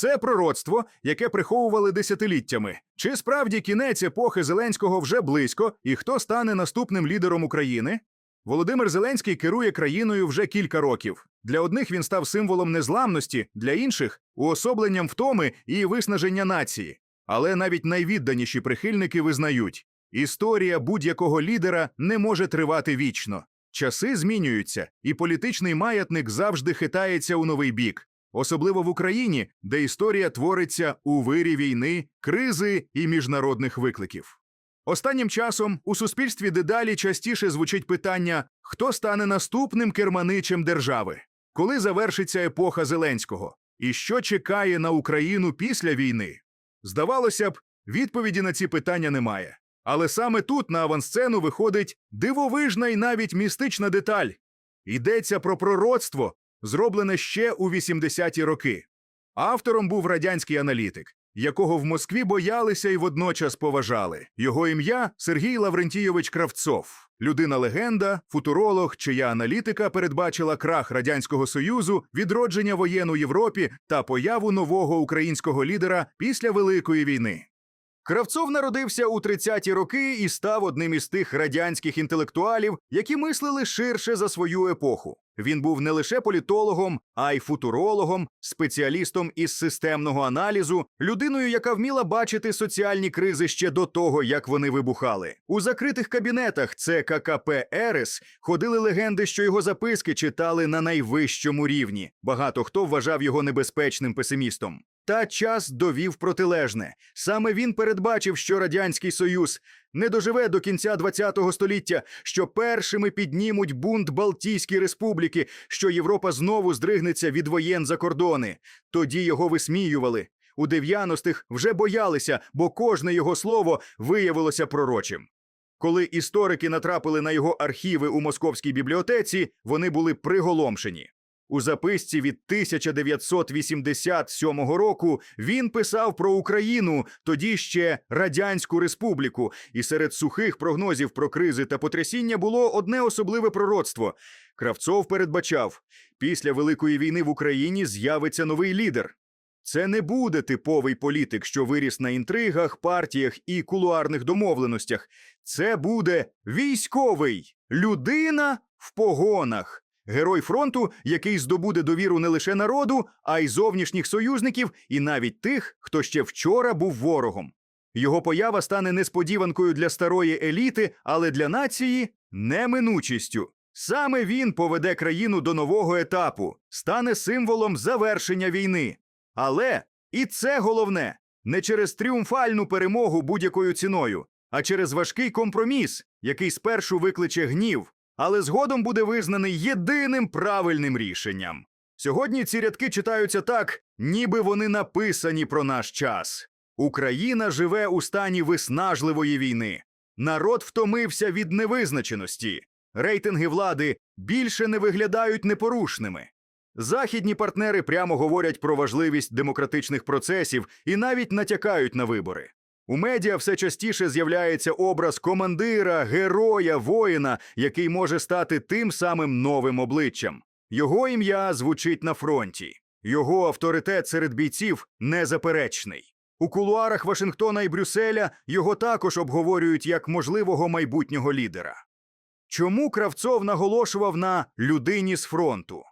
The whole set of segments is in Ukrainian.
Це пророцтво, яке приховували десятиліттями. Чи справді кінець епохи Зеленського вже близько, і хто стане наступним лідером України? Володимир Зеленський керує країною вже кілька років. Для одних він став символом незламності, для інших уособленням втоми і виснаження нації. Але навіть найвідданіші прихильники визнають, історія будь-якого лідера не може тривати вічно. Часи змінюються, і політичний маятник завжди хитається у новий бік, особливо в Україні, де історія твориться у вирі війни, кризи і міжнародних викликів. Останнім часом у суспільстві дедалі частіше звучить питання, хто стане наступним керманичем держави, коли завершиться епоха Зеленського, і що чекає на Україну після війни. Здавалося б, відповіді на ці питання немає. Але саме тут на авансцену виходить дивовижна і навіть містична деталь. Йдеться про пророцтво, зроблене ще у 80-ті роки. Автором був радянський аналітик, якого в Москві боялися і водночас поважали. Його ім'я Сергій Лаврентійович Кравцов, людина-легенда, футуролог, чия аналітика передбачила крах радянського союзу, відродження воєн у Європі та появу нового українського лідера після Великої війни. Кравцов народився у 30-ті роки і став одним із тих радянських інтелектуалів, які мислили ширше за свою епоху. Він був не лише політологом, а й футурологом, спеціалістом із системного аналізу, людиною, яка вміла бачити соціальні кризи ще до того, як вони вибухали. У закритих кабінетах ЦККП Ерес ходили легенди, що його записки читали на найвищому рівні. Багато хто вважав його небезпечним песимістом. Та час довів протилежне. Саме він передбачив, що Радянський Союз не доживе до кінця ХХ століття, що першими піднімуть бунт Балтійські республіки, що Європа знову здригнеться від воєн за кордони. Тоді його висміювали. У 90-х вже боялися, бо кожне його слово виявилося пророчим. Коли історики натрапили на його архіви у московській бібліотеці, вони були приголомшені. У записці від 1987 року він писав про Україну, тоді ще Радянську Республіку, і серед сухих прогнозів про кризи та потрясіння було одне особливе пророцтво. Кравцов передбачав, після Великої війни в Україні з'явиться новий лідер. Це не буде типовий політик, що виріс на інтригах, партіях і кулуарних домовленостях. Це буде військовий людина в погонах. Герой фронту, який здобуде довіру не лише народу, а й зовнішніх союзників, і навіть тих, хто ще вчора був ворогом. Його поява стане несподіванкою для старої еліти, але для нації неминучістю. Саме він поведе країну до нового етапу, стане символом завершення війни. Але і це головне не через тріумфальну перемогу будь-якою ціною, а через важкий компроміс, який спершу викличе гнів, але згодом буде визнаний єдиним правильним рішенням. Сьогодні ці рядки читаються так, ніби вони написані про наш час. Україна живе у стані виснажливої війни. Народ втомився від невизначеності. Рейтинги влади більше не виглядають непорушними. Західні партнери прямо говорять про важливість демократичних процесів і навіть натякають на вибори. У медіа все частіше з'являється образ командира, героя, воїна, який може стати тим самим новим обличчям. Його ім'я звучить на фронті, його авторитет серед бійців незаперечний. У кулуарах Вашингтона і Брюсселя його також обговорюють як можливого майбутнього лідера. Чому Кравцов наголошував на людині з фронту?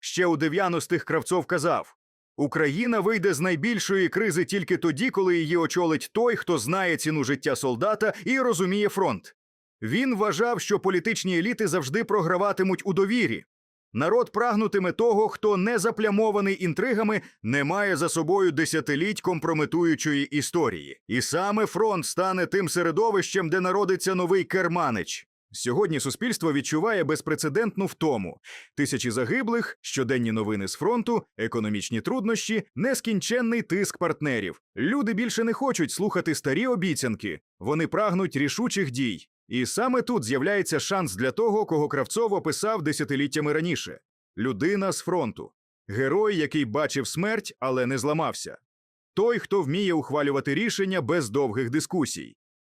Ще у 90-х Кравцов казав: Україна вийде з найбільшої кризи тільки тоді, коли її очолить той, хто знає ціну життя солдата і розуміє фронт. Він вважав, що політичні еліти завжди програватимуть у довірі. Народ прагнутиме того, хто не заплямований інтригами, не має за собою десятиліть компрометуючої історії. І саме фронт стане тим середовищем, де народиться новий керманич. Сьогодні суспільство відчуває безпрецедентну втому: тисячі загиблих, щоденні новини з фронту, економічні труднощі, нескінченний тиск партнерів. Люди більше не хочуть слухати старі обіцянки, вони прагнуть рішучих дій. І саме тут з'являється шанс для того, кого Кравцов описав десятиліттями раніше: людина з фронту, герой, який бачив смерть, але не зламався. Той, хто вміє ухвалювати рішення без довгих дискусій.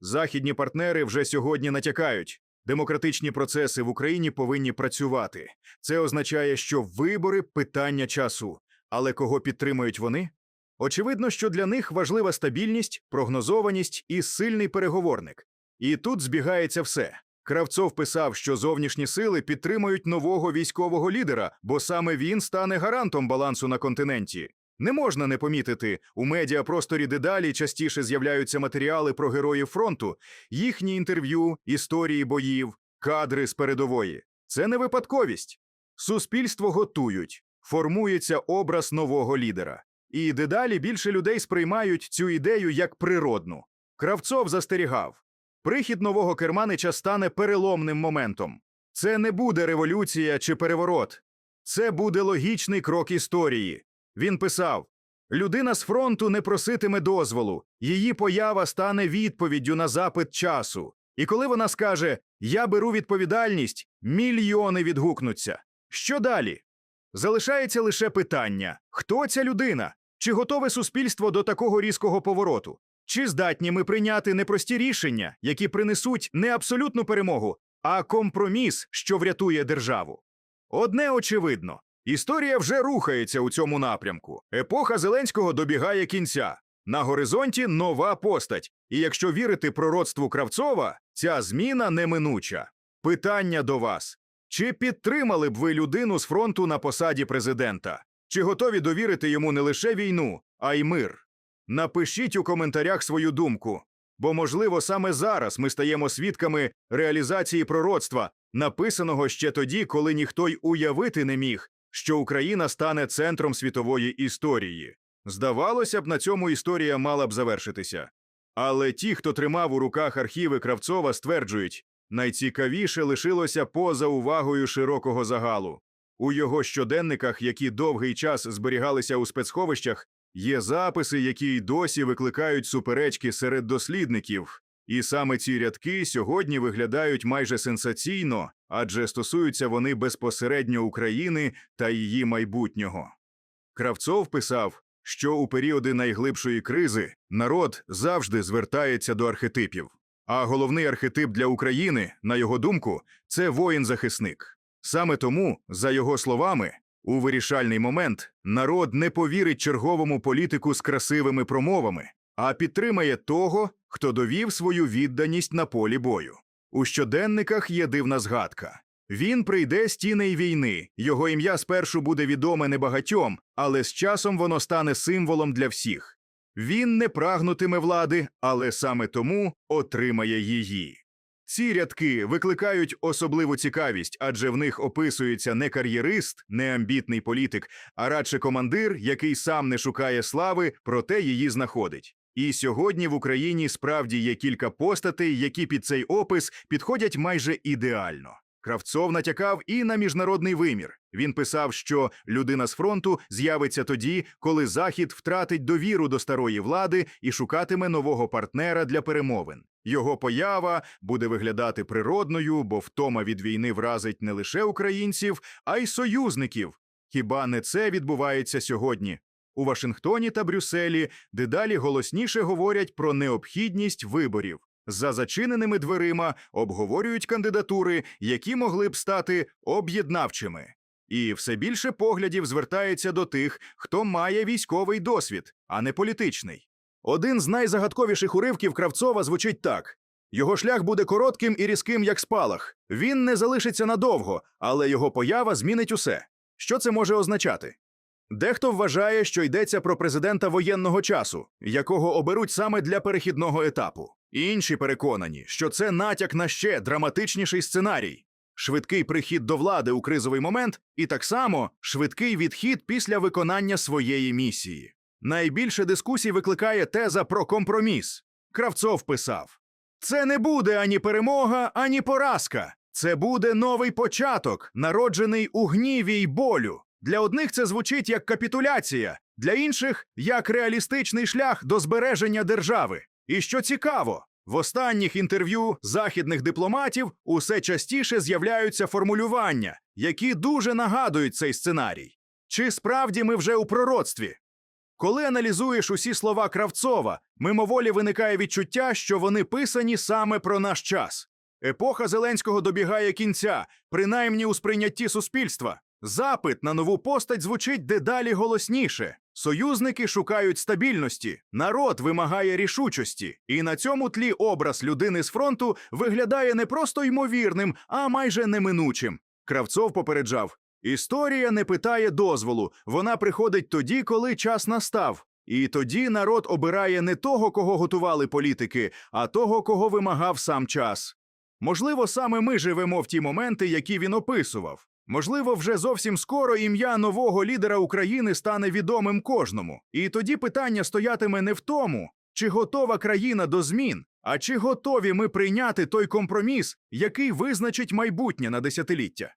Західні партнери вже сьогодні натякають. Демократичні процеси в Україні повинні працювати. Це означає, що вибори питання часу. Але кого підтримують вони? Очевидно, що для них важлива стабільність, прогнозованість і сильний переговорник. І тут збігається все. Кравцов писав, що зовнішні сили підтримують нового військового лідера, бо саме він стане гарантом балансу на континенті. Не можна не помітити, у медіапросторі дедалі частіше з'являються матеріали про героїв фронту, їхні інтерв'ю, історії боїв, кадри з передової. Це не випадковість. Суспільство готують, формується образ нового лідера. І дедалі більше людей сприймають цю ідею як природну. Кравцов застерігав. Прихід нового керманича стане переломним моментом. Це не буде революція чи переворот. Це буде логічний крок історії. Він писав: людина з фронту не проситиме дозволу, її поява стане відповіддю на запит часу. І коли вона скаже Я беру відповідальність, мільйони відгукнуться. Що далі? Залишається лише питання: хто ця людина? Чи готове суспільство до такого різкого повороту? Чи здатні ми прийняти непрості рішення, які принесуть не абсолютну перемогу, а компроміс, що врятує державу? Одне очевидно: історія вже рухається у цьому напрямку. Епоха Зеленського добігає кінця. На горизонті нова постать. І якщо вірити пророцтву Кравцова, ця зміна неминуча. Питання до вас: чи підтримали б ви людину з фронту на посаді президента? Чи готові довірити йому не лише війну, а й мир? Напишіть у коментарях свою думку, бо, можливо, саме зараз ми стаємо свідками реалізації пророцтва, написаного ще тоді, коли ніхто й уявити не міг, що Україна стане центром світової історії. Здавалося б, на цьому історія мала б завершитися. Але ті, хто тримав у руках архіви Кравцова, стверджують, найцікавіше лишилося поза увагою широкого загалу. У його щоденниках, які довгий час зберігалися у спецховищах, є записи, які й досі викликають суперечки серед дослідників. І саме ці рядки сьогодні виглядають майже сенсаційно, адже стосуються вони безпосередньо України та її майбутнього. Кравцов писав, що у періоди найглибшої кризи народ завжди звертається до архетипів. А головний архетип для України, на його думку, це воїн-захисник. Саме тому, за його словами, у вирішальний момент народ не повірить черговому політику з красивими промовами, а підтримає того, хто довів свою відданість на полі бою. У щоденниках є дивна згадка. Він прийде з тіней війни, його ім'я спершу буде відоме небагатьом, але з часом воно стане символом для всіх. Він не прагнутиме влади, але саме тому отримає її. Ці рядки викликають особливу цікавість, адже в них описується не кар'єрист, не амбітний політик, а радше командир, який сам не шукає слави, проте її знаходить. І сьогодні в Україні справді є кілька постатей, які під цей опис підходять майже ідеально. Кравцов натякав і на міжнародний вимір. Він писав, що людина з фронту з'явиться тоді, коли Захід втратить довіру до старої влади і шукатиме нового партнера для перемовин. Його поява буде виглядати природною, бо втома від війни вразить не лише українців, а й союзників. Хіба не це відбувається сьогодні? У Вашингтоні та Брюсселі дедалі голосніше говорять про необхідність виборів. За зачиненими дверима обговорюють кандидатури, які могли б стати об'єднавчими. І все більше поглядів звертається до тих, хто має військовий досвід, а не політичний. Один з найзагадковіших уривків Кравцова звучить так: його шлях буде коротким і різким, як спалах. Він не залишиться надовго, але його поява змінить усе. Що це може означати? Дехто вважає, що йдеться про президента воєнного часу, якого оберуть саме для перехідного етапу. Інші переконані, що це натяк на ще драматичніший сценарій. Швидкий прихід до влади у кризовий момент, і так само швидкий відхід після виконання своєї місії. Найбільше дискусій викликає теза про компроміс. Кравцов писав: це не буде ані перемога, ані поразка. Це буде новий початок, народжений у гніві й болю. Для одних це звучить як капітуляція, для інших як реалістичний шлях до збереження держави. І що цікаво, в останніх інтерв'ю західних дипломатів усе частіше з'являються формулювання, які дуже нагадують цей сценарій. Чи справді ми вже у пророцтві? Коли аналізуєш усі слова Кравцова, мимоволі виникає відчуття, що вони писані саме про наш час. Епоха Зеленського добігає кінця, принаймні у сприйнятті суспільства. Запит на нову постать звучить дедалі голосніше. Союзники шукають стабільності, народ вимагає рішучості, і на цьому тлі образ людини з фронту виглядає не просто ймовірним, а майже неминучим. Кравцов попереджав: історія не питає дозволу, вона приходить тоді, коли час настав. І тоді народ обирає не того, кого готували політики, а того, кого вимагав сам час. Можливо, саме ми живемо в ті моменти, які він описував. Можливо, вже зовсім скоро ім'я нового лідера України стане відомим кожному. І тоді питання стоятиме не в тому, чи готова країна до змін, а чи готові ми прийняти той компроміс, який визначить майбутнє на десятиліття.